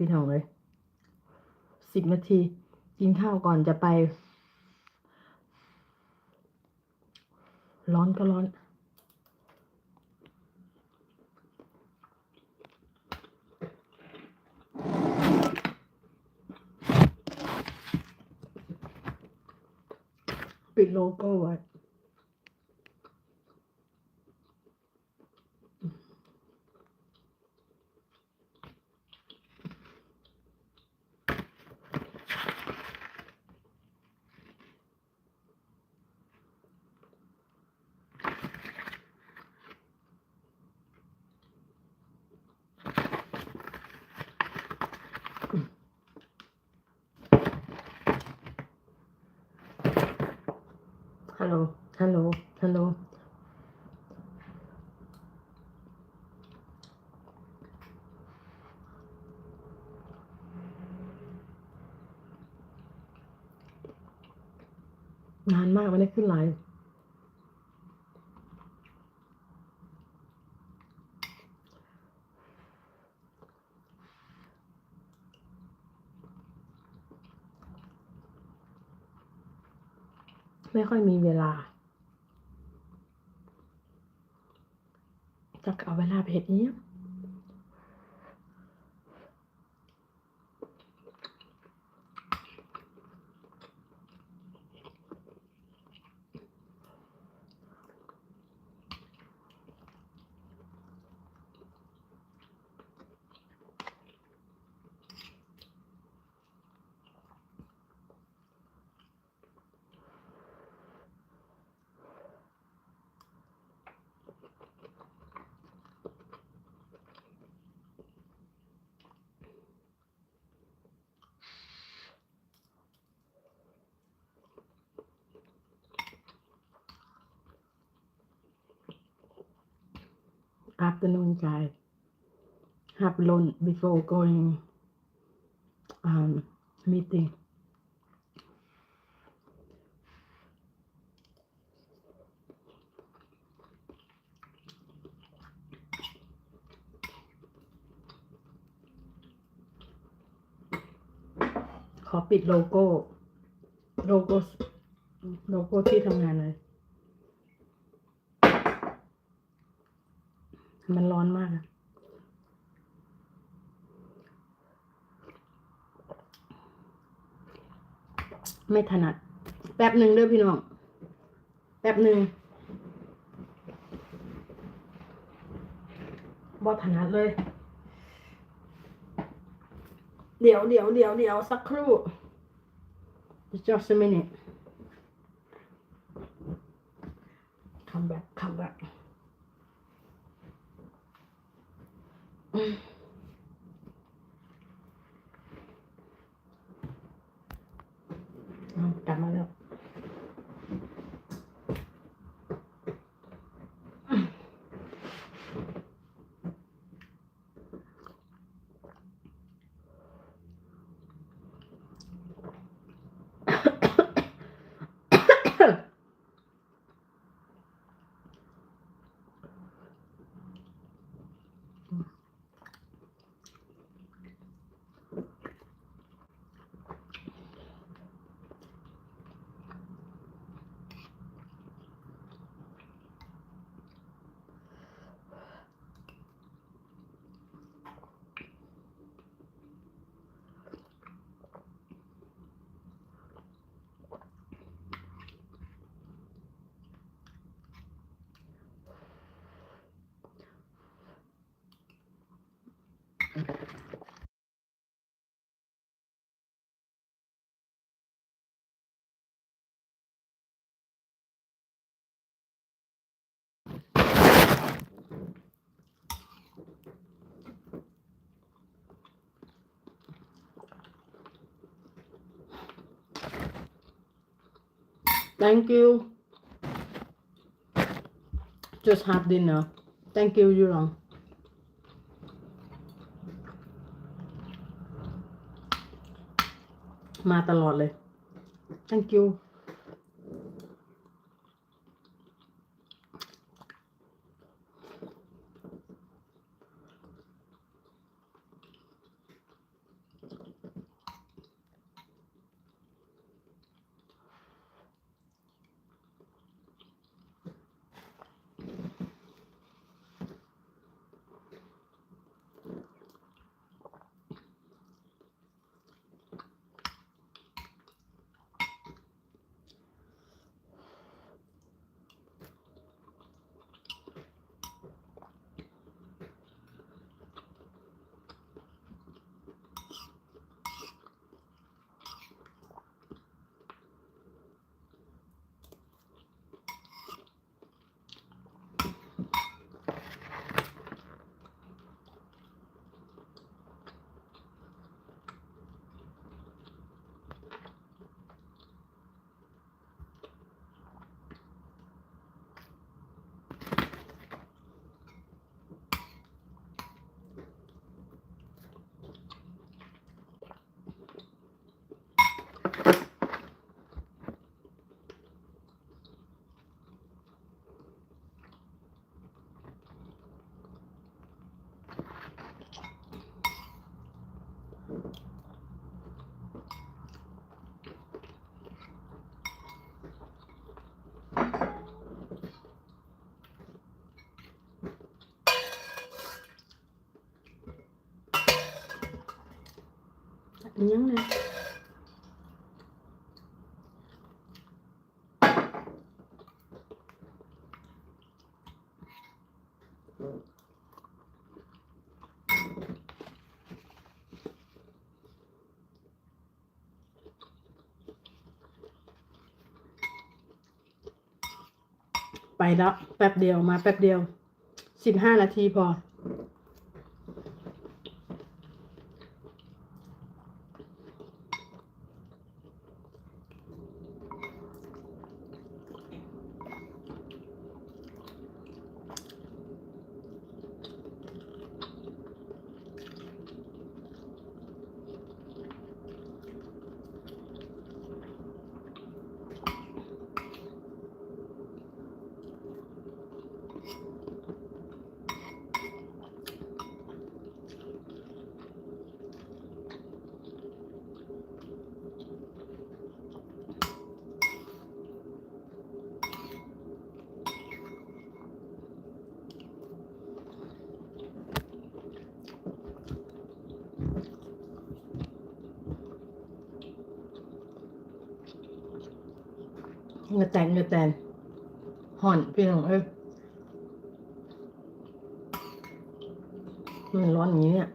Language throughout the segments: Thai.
พี่น้องเลยสิบนาที กินข้าวก่อนจะไป ร้อนก็ร้อน ปิดโลโก้ไว้ ฮัลโหล ฮัลโหล ฮัลโหล นานมากไม่ได้ขึ้นไลฟ์ไม่ค่อยมีเวลา จะเอาเวลาไปเห็ดนี้ย afternoon guys have lunch before going um meeting ขอปิดโลโก้ โลโก้ โลโก้ที่ทำงานเลย มันร้อนมากไม่ถนัด แป๊บหนึ่งเด้อพี่น้อง แป๊บหนึ่งบ่ถนัดเลย เดี๋ยวเดี๋ยวเดี๋ยวเดี๋ยวสักครู่ just a minute Thank you. Just have dinner. Thank you, Yurong. มา เลย thank you อันยังไงไปแล้วแป๊บเดียวมาแป๊บเดียวสิบห้านาทีพอ เงือแตนเงือแตนห่อนพี่น้องเอ้ยมันร้อนอย่างนี้เนี่ย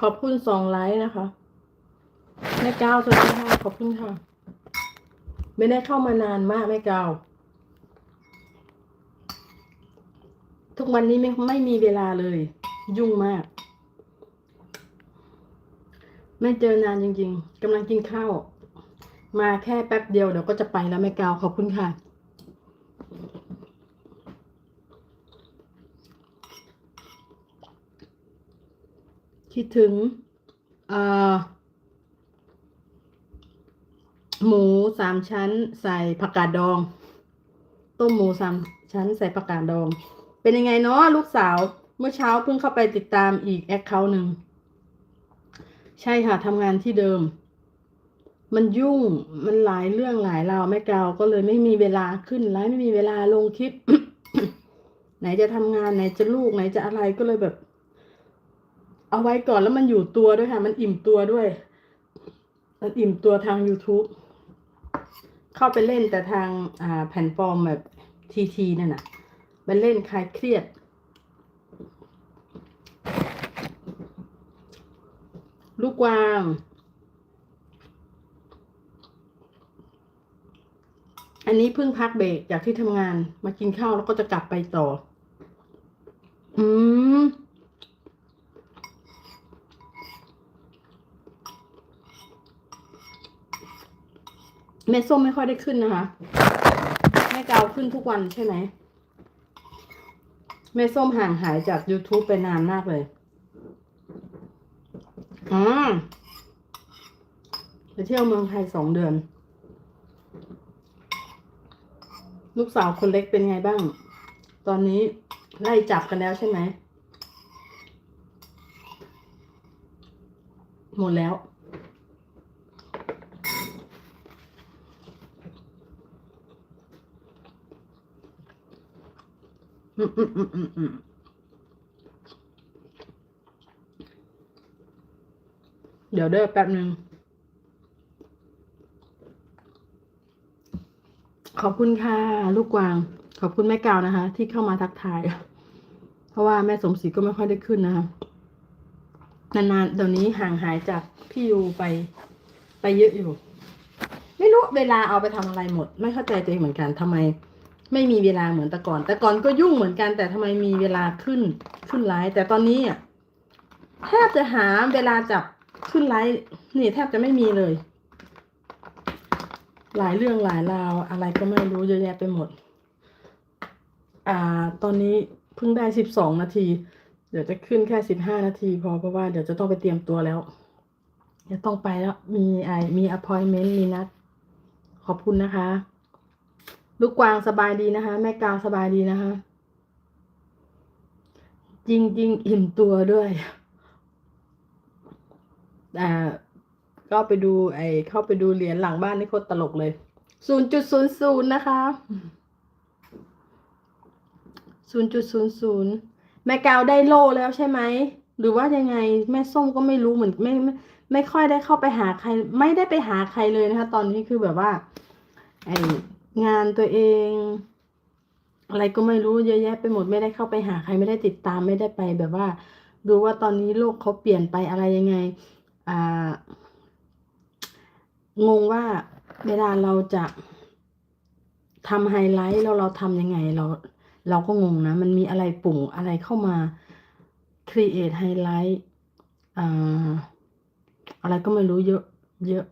ขอบคุณสองไลค์นะคะแม่ก้าวสวัสดีค่ะขอบคุณค่ะ ไม่ได้เข้ามานานมากแม่ก้าวทุกวันนี้ไม่ไม่มีเวลาเลย ยุ่งมาก ไม่เจอนานจริง ๆกำลังกินข้าว มาแค่แป๊บเดียวเดี๋ยวก็จะไปแล้วแม่ก้าวขอบคุณค่ะ คิดถึงเอ่อหมูสามชั้นใส่ผักกาดดอง ต้มหมูสามชั้นใส่ผักกาดดอง เป็นยังไงเนาะลูกสาวเมื่อเช้าเพิ่งเข้าไปติดตามอีกแอคเคาท์หนึ่ง ใช่ค่ะทำงานที่เดิม มันยุ่งมันหลายเรื่องหลายราวแม่กาวก็เลยไม่มีเวลาขึ้นไลฟ์ไม่มีเวลาลงคลิป ไหนจะทำงานไหนจะลูกไหนจะอะไรก็เลยแบบ เอาไว้ก่อนแล้วมันอยู่ตัวด้วยค่ะ มันอิ่มตัวด้วย มันอิ่มตัวทาง YouTube เข้าไปเล่นแต่ทางอ่าแผ่นฟอร์มแบบทีทีนั่นน่ะไปเล่นคลายเครียด ลูกกวางอันนี้เพิ่งพักเบรกจากที่ทำงานมากินข้าวแล้วก็จะกลับไปต่อ อืม แม่ส้มไม่ค่อยได้ขึ้นนะคะแม่เกาขึ้นทุกวันใช่ไหมแม่ส้มห่างหายจาก YouTube ไปนานมากเลยอืมไปเที่ยวเมืองไทยสองเดือน ลูกสาวคนเล็กเป็นไงบ้าง ตอนนี้ไล่จับกันแล้วใช่ไหม หมดแล้ว อืมอืมอืมอืมอืม เดี๋ยวเด้อแป๊บหนึ่งขอบคุณค่ะ ลูกกวาง ขอบคุณแม่กาวนะคะ ที่เข้ามาทักทาย เพราะว่าแม่สมศรีก็ไม่ค่อยได้ขึ้นนะคะนานๆเดี๋ยวนี้ห่างหายจากพี่ยูไป ไปเยอะอยู่ ไม่รู้เวลาเอาไปทำอะไรหมด ไม่เข้าใจตัวเองเหมือนกันทำไม ไม่มีเวลาเหมือนแต่ก่อน แต่ก่อนก็ยุ่งเหมือนกันแต่ทำไมมีเวลาขึ้นขึ้นไลฟ์แต่ตอนนี้อะแทบจะหาเวลาจับขึ้นไลฟ์นี่แทบจะไม่มีเลย หลายเรื่องหลายราวอะไรก็ไม่รู้เยอะแยะไปหมด อ่า ตอนนี้เพิ่งได้สิบสองนาที เดี๋ยวจะขึ้นแค่สิบห้านาที พอเพราะว่าเดี๋ยวจะต้องไปเตรียมตัวแล้วเดี๋ยวต้องไปแล้วมีไอมี appointment มีนัดขอบคุณนะคะ ลูกกวางสบายดีนะคะ แม่กางสบายดีนะคะ จริงจริงอิ่มตัวด้วยอ่ก็ไปดูไอเข้าไปดูเหรียญหลังบ้านนี่โคตรตลกเลยศูนย์จุดศูนย์ศูนย์นะคะศูนย์จุดศูนย์ศูนย์แม่กาวได้โลแล้วใช่ไหม หรือว่ายังไงแม่ส้มก็ไม่รู้เหมือนไม่ไม่ไม่ค่อยได้เข้าไปหาใคร ไม่ได้ไปหาใครเลยนะคะ ตอนนี้คือแบบว่าไอ งานตัวเอง อะไรก็ไม่รู้เยอะแยะไปหมดไม่ได้เข้าไปหาใครไม่ได้ติดตามไม่ได้ไป แบบว่า ดูว่าตอนนี้โลกเขาเปลี่ยนไปอะไรยังไง อ่างงว่าเวลาเราจะทำไฮไลท์แล้วเราทำยังไงเราเราก็งงนะ มันมีอะไรปุ่งอะไรเข้ามา create highlight อ่าอะไรก็ไม่รู้เยอะเยอะ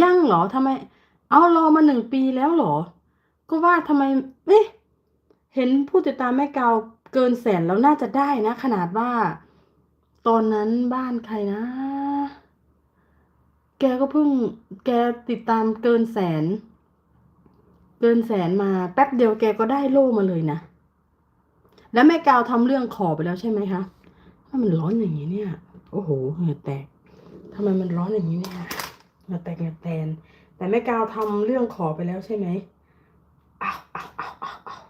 ยังเหรอทำไม เอารอมาหนึ่งปีแล้วเหรอ ก็ว่าทำไมเอ๊ะเห็นผู้ติดตามแม่เกาเกินแสนแล้วน่าจะได้นะ ขนาดว่า ตอนนั้นบ้านใครนะ แกก็เพิ่ง แกติดตามเกินแสน เกินแสนมา แป๊บเดียวแกก็ได้โล่มาเลยนะ แล้วแม่กาวทำเรื่องขอไปแล้วใช่ไหมคะถ้ามันร้อนอย่างนี้เนี่ย โอ้โหเหงื่อแตกทำไมมันร้อนอย่างนี้เนี่ย เหงื่แตกเหงื่อแตนแต่แม่กาวทำเรื่องขอไปแล้วใช่ไหมอ้าวอ้าวอ้าวอ้าวอ้าว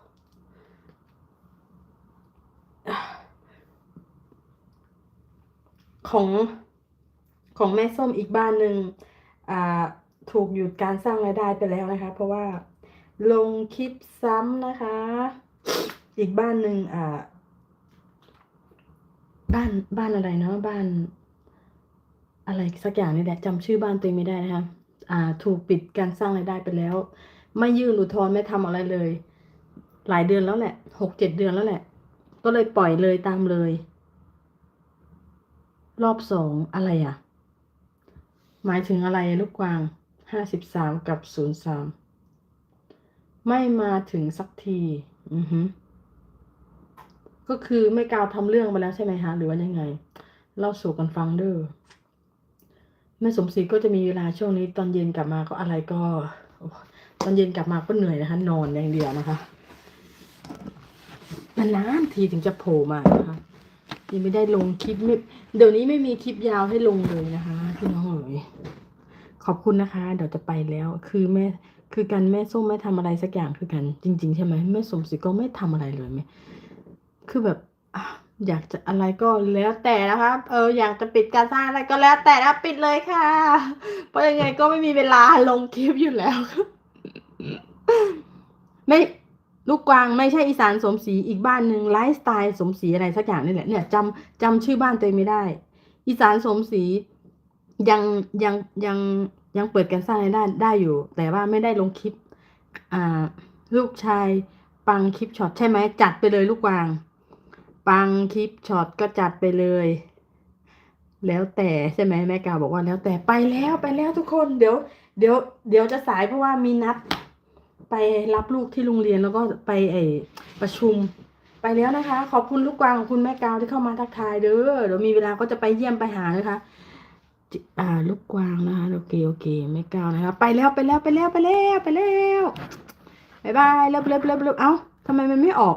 ของของแม่ส้มอีกบ้านหนึ่งอ่าถูกหยุดการสร้างรายได้ไปแล้วนะคะ เพราะว่าลงคลิปซ้ำนะคะ อีกบ้านหนึ่งอ่า บ้านบ้านอะไรเนาะบ้าน อะไรสักอย่างนี่แหละจำชื่อบ้านตัวเองไม่ได้นะคะอ่า ถูกปิดการสร้างรายได้ไปแล้ว ไม่ยื่นอุทธรณ์ไม่ทำอะไรเลย หลายเดือนแล้วแหละหกเจ็ดเดือนแล้วแหละ ก็เลยปล่อยเลยตามเลย รอบสองอะไรอะ หมายถึงอะไรลูกกวางห้าสิบสามกับศูนย์สามไม่มาถึงสักที อือฮึก็คือไม่กล่าวทำเรื่องมาแล้วใช่ไหมคะหรือว่ายังไง เล่าสู่กันฟังเด้อ แม่สมศรีก็จะมีเวลาช่วงนี้ ตอนเย็นกลับมาก็อะไรก็ ตอนเย็นกลับมาก็เหนื่อยนะคะ นอนอย่างเดียวนะคะนานๆทีถึงจะโผล่มานะคะยังไม่ได้ลงคลิปไม่เดี๋ยวนี้ไม่มีคลิปยาวให้ลงเลยนะคะพี่น้องเอ๋ยขอบคุณนะคะ เดี๋ยวจะไปแล้ว คือแม่คือกันแม่ส้มไม่ทำอะไรสักอย่างคือกันจริง ๆ ใช่ไหมแม่สมศรีก็ไม่ทำอะไรเลยไหมคือแบบ อยากจะอะไรก็แล้วแต่นะคะ เอออยากจะปิดการสร้างอะไรก็แล้วแต่นะปิดเลยค่ะ เพราะยังไงก็ไม่มีเวลาลงคลิปอยู่แล้ว ไม่ลูกกวางไม่ใช่อีสานสมศรีอีกบ้านหนึ่งไลฟ์สไตล์สมศรีอะไรสักอย่างนี่แหละเนี่ยจำจำชื่อบ้านตัวเองไม่ได้ อีสานสมศรียังยังยังยังเปิดการสร้างรายได้ได้อยู่ แต่ว่าไม่ได้ลงคลิป อ่า ลูกชายปังคลิปช็อตใช่ไหมจัดไปเลยลูกกวาง ปังคลิปช็อตก็จัดไปเลย แล้วแต่ใช่ไหมแม่กาบอกว่าแล้วแต่ไปแล้วไปแล้วทุกคนเดี๋ยว เดี๋ยว เดี๋ยวจะสายเพราะว่ามีนัด ไปรับลูกที่โรงเรียนแล้วก็ไปไอประชุม ไปแล้วนะคะ ขอบคุณลูกกวางขอบคุณแม่กาวที่เข้ามาทักทายเด้อเดี๋ยวมีเวลาก็จะไปเยี่ยมไปหานะคะอ่าลูกกวางนะคะโอเคโอเคแม่กาวนะคะ ไปแล้วไปแล้วไปแล้วไปแล้วไปแล้วบายบายเร็วเร็วเร็วเร็วเอ้าทำไมมันไม่ออก